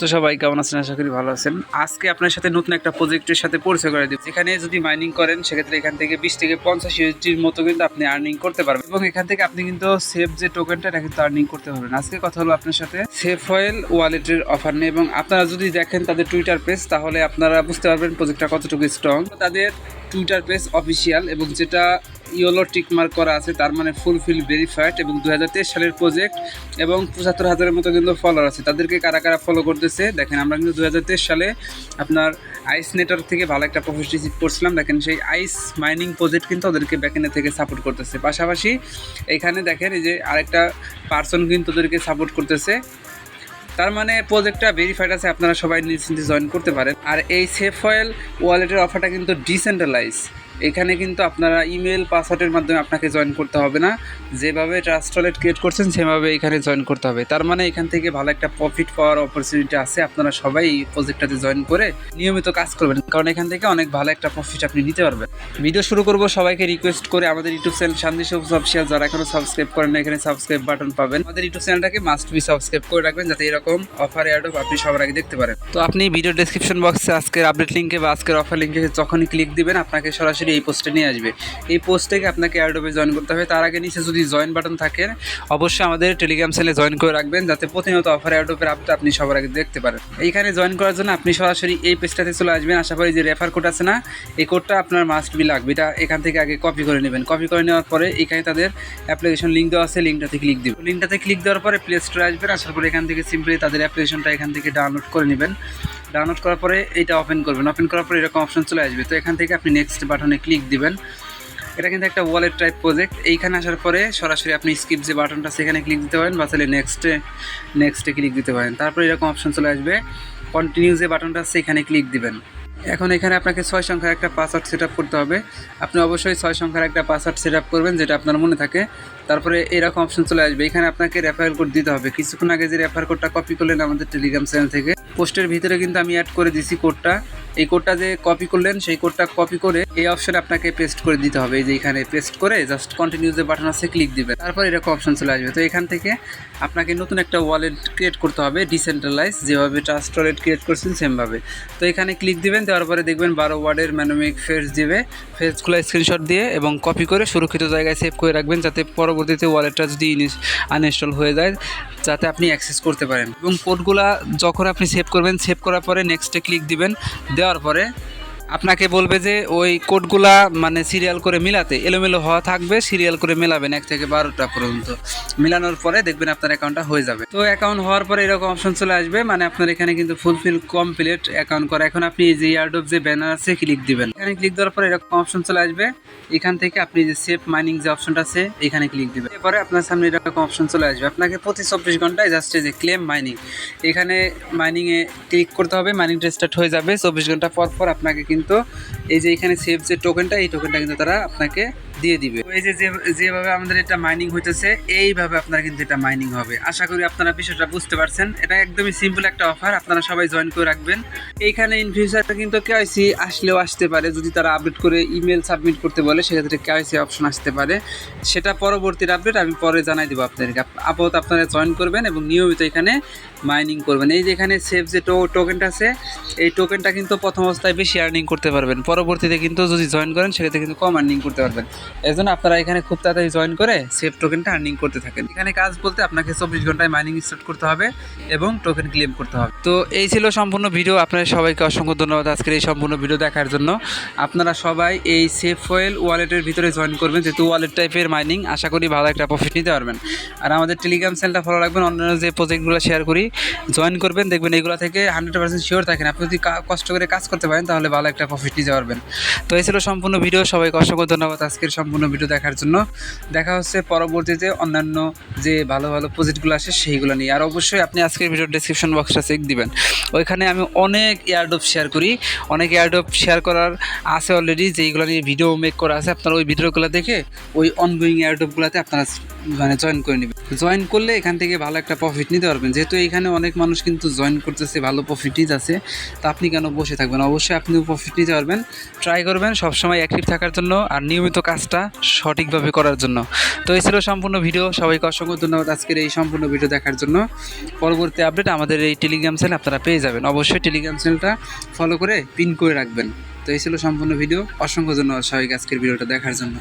তো সবাই কেমন আছেন? আশা করি ভালো আছেন। আজকে আপনার সাথে নতুন একটা প্রজেক্টের সাথে পরিচয় করে দিব। যেখানে যদি মাইনিং করেন, সেক্ষেত্রে এখান থেকে বিশ থেকে পঞ্চাশ ইউএসডির মতো কিন্তু আপনি আর্নিং করতে পারবেন। এবং এখান থেকে আপনি কিন্তু সেভ যে টোকেনটা এটা কিন্তু আর্নিং করতে পারবেন। আজকে কথা হলো আপনার সাথে সেফ অয়েল ওয়ালেটের অফার নেই এবং আপনারা যদি দেখেন তাদের টুইটার পেজ তাহলে আপনারা বুঝতে পারবেন প্রজেক্টটা কতটুকু স্ট্রং তাদের টুইটার পেজ অফিসিয়াল এবং যেটা ইয়েলো টিকমার্ক করা আছে, তার মানে ফুলফিল ভেরিফাইড এবং দু হাজার তেইশ সালের প্রজেক্ট এবং পঁচাত্তর হাজারের মতো কিন্তু ফলোয়ার আছে। তাদেরকে কারা কারা ফলো করতেছে দেখেন, আমরা কিন্তু দুহাজার তেইশ সালে আপনার আইস নেটওয়ার্ক থেকে ভালো একটা প্রফিট রিসিভ করছিলাম। দেখেন, সেই আইস মাইনিং প্রজেক্ট কিন্তু ওদেরকে ব্যাকেন্ডে থেকে সাপোর্ট করতেছে। পাশাপাশি এখানে দেখেন, এই যে আরেকটা পার্সন কিন্তু ওদেরকে সাপোর্ট করতেছে। তার মানে প্রজেক্টটা ভেরিফাইড আছে, আপনারা সবাই নিশ্চিন্তে জয়েন করতে পারেন। আর এই সেফ ওয়ালেটের অফারটা কিন্তু ডিসেন্ট্রালাইজ এখানে কিন্তু আপনারা ইমেল পাসওয়ার্ডের মাধ্যমে আপনাকে জয়েন করতে হবে না। যেভাবে ট্রাস্ট ওয়ালেট ক্রিয়েট করছেন, সেভাবে এখানে জয়েন করতে হবে। তার মানে এখান থেকে ভালো একটা প্রফিট পাওয়ার অপরচুনিটি আছে। আপনারা সবাই এই প্রজেক্টটাতে জয়েন করে নিয়মিত কাজ করবেন। কারণ এখান থেকে অনেক ভালো একটা প্রফিট আপনি নিতে পারবেন। ভিডিও শুরু করব, সবাইকে রিকোয়েস্ট করে আমাদের ইউটিউব চ্যানেল শান্তি সবুজ অফিসিয়াল যারা এখনও সাবস্ক্রাইব করেন না এখানে সাবস্ক্রাইব বাটন পাবেন। আমাদের ইউটিউব চ্যানেলটাকে মাস্ট বি সাবস্ক্রাইব করে রাখবেন, যাতে এরকম অফার অ্যাড আপনি সবার আগে দেখতে পারেন। তো আপনি ভিডিও ডেসক্রিপশন বক্সে আজকের আপডেট লিঙ্কে বা আজকের অফার লিঙ্কে যখনই ক্লিক দিবেন, আপনাকে সরাসরি এই পোস্টে নিয়ে আসবে। এই পোস্ট থেকে আপনাকে অ্যাডোবে জয়েন করতে হবে। তার আগে নিচে যদি জয়েন বাটন থাকে, অবশ্যই আমাদের টেলিগ্রাম চ্যানেলে জয়েন করে রাখবেন, যাতে প্রতিনিয়ত অফার অ্যাডোপের আপডেট আপনি সবার আগে দেখতে পারেন। এইখানে জয়েন করার জন্য আপনি সরাসরি এই পেজটাতে চলে আসবেন। আশা করি যে রেফার কোড আছে না, এই কোডটা আপনার মাস্ট বি লাগবে। এটা এখান থেকে আগে কপি করে নেবেন। কপি করে নেওয়ার পরে এখানে তাদের অ্যাপ্লিকেশন লিঙ্ক দেওয়া আছে লিঙ্কটাতে ক্লিক দিবেন। লিঙ্কটাতে ক্লিক দেওয়ার পরে প্লে স্টোরে আসবেন। আসার পরে এখান থেকে সিম্পলি তাদের অ্যাপ্লিকেশনটা এখান থেকে ডাউনলোড করে নেবেন। ডাউনলোড করার পরে এটা ওপেন করবেন। ওপেন করার পরে এরকম অপশন চলে আসবে। তো এখান থেকে আপনি নেক্সট বাটনে ক্লিক দিবেন। এটা কিন্তু একটা ওয়ালেট টাইপ প্রজেক্ট এইখানে আসার পরে সরাসরি আপনি স্কিপ যে বাটনটা সেখানে ক্লিক দিতে পারেন বা তাহলে নেক্সটে নেক্সটে ক্লিক দিতে পারেন। তারপরে এরকম অপশন চলে আসবে। কন্টিনিউ যে বাটনটা এখানে ক্লিক দিবেন। এখন এখানে আপনাকে ছয় সংখ্যার একটা পাসওয়ার্ড সেট করতে হবে। আপনি অবশ্যই ছয় সংখ্যার একটা পাসওয়ার্ড সেট আপ করবেন, যেটা আপনার মনে থাকে। তারপরে এরকম অপশন চলে আসবে। এখানে আপনাকে রেফারেল কোড দিতে হবে। কিছুক্ষণ আগে যে রেফার কোডটা কপি করলেন আমাদের টেলিগ্রাম চ্যানেল থেকে। পোস্টের ভিতরে কিন্তু আমি অ্যাড করে দিছি কোডটা এই কোডটা যে কপি করলেন, সেই কোডটা কপি করে এই অপশনে আপনাকে পেস্ট করে দিতে হবে। এই যে এখানে পেস্ট করে জাস্ট কন্টিনিউ যে বাটন আছে ক্লিক দিবেন। তারপর এরকম অপশন চলে আসবে। তো এখান থেকে আপনাকে নতুন একটা ওয়ালেট ক্রিয়েট করতে হবে ডিসেন্ট্রালাইজ যেভাবে ট্রাস্ট ওয়ালেট ক্রিয়েট করছেন সেমভাবে তো এখানে ক্লিক দিবেন, দেওয়ার পরে দেখবেন বারো ওয়ার্ডের ম্যানোমিক ফেস দিবে। ফেসগুলো স্ক্রিনশট দিয়ে এবং কপি করে সুরক্ষিত জায়গায় সেভ করে রাখবেন, যাতে পরবর্তীতে ওয়ালেটটা যদি আনইনস্টল হয়ে যায় যাতে আপনি অ্যাক্সেস করতে পারেন। এবং কোডগুলা যখন আপনি সেভ করবেন সেভ করার পরে নেক্সটে ক্লিক দিবেন। দেওয়ার পরে আপনাকে বলবে যে ওই কোডগুলা মানে সিরিয়াল করে মিলাতে এলোমেলো হওয়া থাকবে সিরিয়াল করে মেলাবেন এক থেকে বারোটা পর্যন্ত। মেলানোর পরে দেখবেন আপনার অ্যাকাউন্টটা হয়ে যাবে। তো অ্যাকাউন্ট হওয়ার পরে এরকম অপশন চলে আসবে মানে আপনার এখানে কিন্তু ফুলফিল কমপ্লিট অ্যাকাউন্ট করা। এখন আপনি যে ইয়ার্ড অফ যে ব্যানার আছে ক্লিক দিবেন। এখানে ক্লিক দেওয়ার পরে এরকম অপশন চলে আসবে। এখান থেকে আপনি যে সেফ মাইনিং যে অপশনটা আছে, এখানে ক্লিক দিবেন। এরপরে আপনার সামনে এরকম অপশন চলে আসবে। আপনাকে প্রতি চব্বিশ ঘন্টায় জাস্ট যে ক্লেম মাইনিং এখানে মাইনিংয়ে ক্লিক করতে হবে মাইনিংটা স্টার্ট হয়ে যাবে। চব্বিশ ঘণ্টা পর পর আপনাকে কিন্তু এই যে এখানে সেভ যে টোকেনটা এই টোকেনটা কিন্তু তারা আপনাকে দিয়ে দিবে। এই যে যেভাবে আমাদের এটা মাইনিং হইতেছে, এইভাবে আপনার কিন্তু এটা মাইনিং হবে। আশা করি আপনারা বিষয়টা বুঝতে পারছেন। এটা একদমই সিম্পল একটা অফার আপনারা সবাই জয়েন করে রাখবেন। এইখানে ইন ফিউচারে কিন্তু কেওয়াইসি আসলেও আসতে পারে। যদি তারা আপডেট করে ইমেল সাবমিট করতে বলে, সেক্ষেত্রে কেওয়াইসি অপশন আসতে পারে। সেটা পরবর্তীর আপডেট আমি পরে জানাই দেবো আপনাদেরকে। আপাতত আপনারা জয়েন করবেন এবং নিয়মিত এখানে মাইনিং করবেন। এই যে এখানে সেভ যে টোকেনটা আছে, এই টোকেনটা কিন্তু প্রথম অবস্থায় বেশি আর্নিং করতে পারবেন। পরবর্তীতে কিন্তু যদি জয়েন করেন, সেক্ষেত্রে কিন্তু কম আর্নিং করতে পারবেন। এই জন্য আপনারা এখানে খুব তাড়াতাড়ি জয়েন করে সেফ টোকেনটা আর্নিং করতে থাকেন। এখানে কাজ বলতে আপনাকে চব্বিশ ঘন্টায় মাইনিং স্টার্ট করতে হবে এবং টোকেন ক্লেম করতে হবে। তো এই ছিল সম্পূর্ণ ভিডিও আপনাদের সবাইকে অসংখ্য ধন্যবাদ আজকের এই সম্পূর্ণ ভিডিও দেখার জন্য। আপনারা সবাই এই সেফ ওয়েল ওয়ালেটের ভিতরে জয়েন করবেন, যেহেতু ওয়ালেট টাইপের মাইনিং আশা করি ভালো একটা প্রফিট নিতে পারবেন। আর আমাদের টেলিগ্রাম চ্যানেলটা ফলো রাখবেন, অন্যান্য যে প্রজেক্টগুলো শেয়ার করি জয়েন করবেন, দেখবেন এগুলো থেকে হান্ড্রেড পার্সেন্ট শিওর থাকেন। আপনি যদি কষ্ট করে কাজ করতে পারেন, তাহলে ভালো একটা প্রফিট নিতে পারবেন। তো এই ছিল সম্পূর্ণ ভিডিও সবাইকে অসংখ্য ধন্যবাদ আজকের সম্পূর্ণ ভিডিও দেখার জন্য। দেখা হচ্ছে পরবর্তীতে অন্যান্য যে ভালো ভালো প্রজেক্টগুলো আসে সেইগুলো নিয়ে। আর অবশ্যই আপনি আজকের ভিডিওর ডেসক্রিপশন বক্সটা চেক দিবেন। ওইখানে আমি অনেক এয়ারডোপ শেয়ার করি। অনেক এয়ারডোপ শেয়ার করার আছে অলরেডি যেইগুলো নিয়ে ভিডিও মেক করা আছে। আপনারা ওই ভিডিওগুলো দেখে ওই অনগোয়িং এয়ারডোপগুলোতে আপনারা মানে জয়েন করে নেবেন। জয়েন করলে এখান থেকে ভালো একটা প্রফিট নিতে পারবেন। যেহেতু এখানে অনেক মানুষ কিন্তু জয়েন করতেছে, ভালো প্রফিট আছে তা আপনি কেন বসে থাকবেন? অবশ্যই আপনিও প্রফিট নিতে পারবেন। ট্রাই করবেন, সবসময় অ্যাক্টিভ থাকার জন্য। আর নিয়মিত কাজ কাজটা সঠিকভাবে করার জন্য। তো এই ছিল সম্পূর্ণ ভিডিও। সবাইকে অসংখ্য ধন্যবাদ আজকের এই সম্পূর্ণ ভিডিও দেখার জন্য। পরবর্তী আপডেট আমাদের এই টেলিগ্রাম চ্যানেল আপনারা পেয়ে যাবেন। অবশ্যই টেলিগ্রাম চ্যানেলটা ফলো করে পিন করে রাখবেন। তো এই ছিল সম্পূর্ণ ভিডিও। অসংখ্য ধন্যবাদ সবাইকে আজকের ভিডিওটা দেখার জন্য।